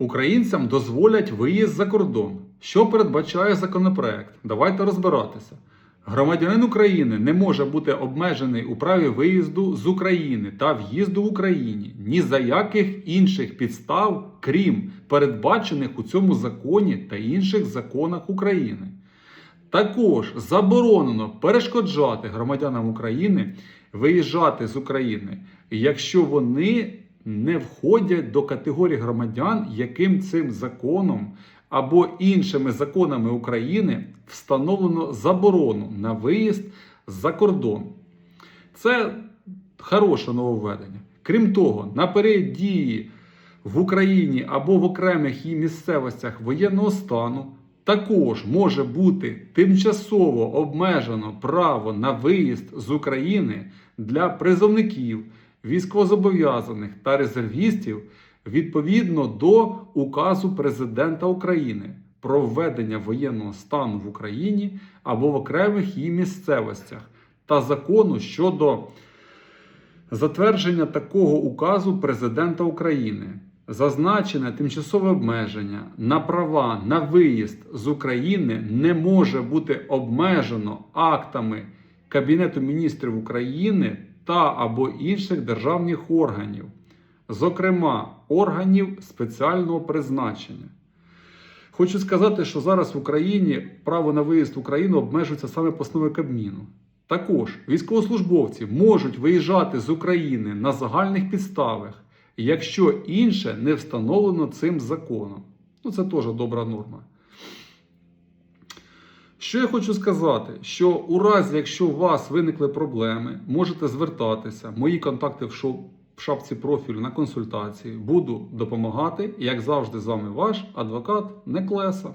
Українцям дозволять виїзд за кордон. Що передбачає законопроект? Давайте розбиратися. Громадянин України не може бути обмежений у праві виїзду з України та в'їзду в Україні ні за яких інших підстав, крім передбачених у цьому законі та інших законах України. Також заборонено перешкоджати громадянам України виїжджати з України, якщо вони не входять до категорії громадян, яким цим законом або іншими законами України встановлено заборону на виїзд за кордон. Це хороше нововведення. Крім того, на період дії в Україні або в окремих її місцевостях воєнного стану також може бути тимчасово обмежено право на виїзд з України для призовників, військовозобов'язаних та резервістів відповідно до указу президента України про введення воєнного стану в Україні або в окремих її місцевостях та закону щодо затвердження такого указу президента України. Зазначене тимчасове обмеження на права на виїзд з України не може бути обмежено актами Кабінету міністрів України та або інших державних органів, зокрема органів спеціального призначення. Хочу сказати, що зараз в Україні право на виїзд в Україну обмежується саме постановою Кабміну. Також військовослужбовці можуть виїжджати з України на загальних підставах, якщо інше не встановлено цим законом. Ну, це теж добра норма. Що я хочу сказати, що у разі, якщо у вас виникли проблеми, можете звертатися. Мої контакти в шапці профілю на консультації. Буду допомагати. Як завжди, з вами ваш адвокат Неклеса.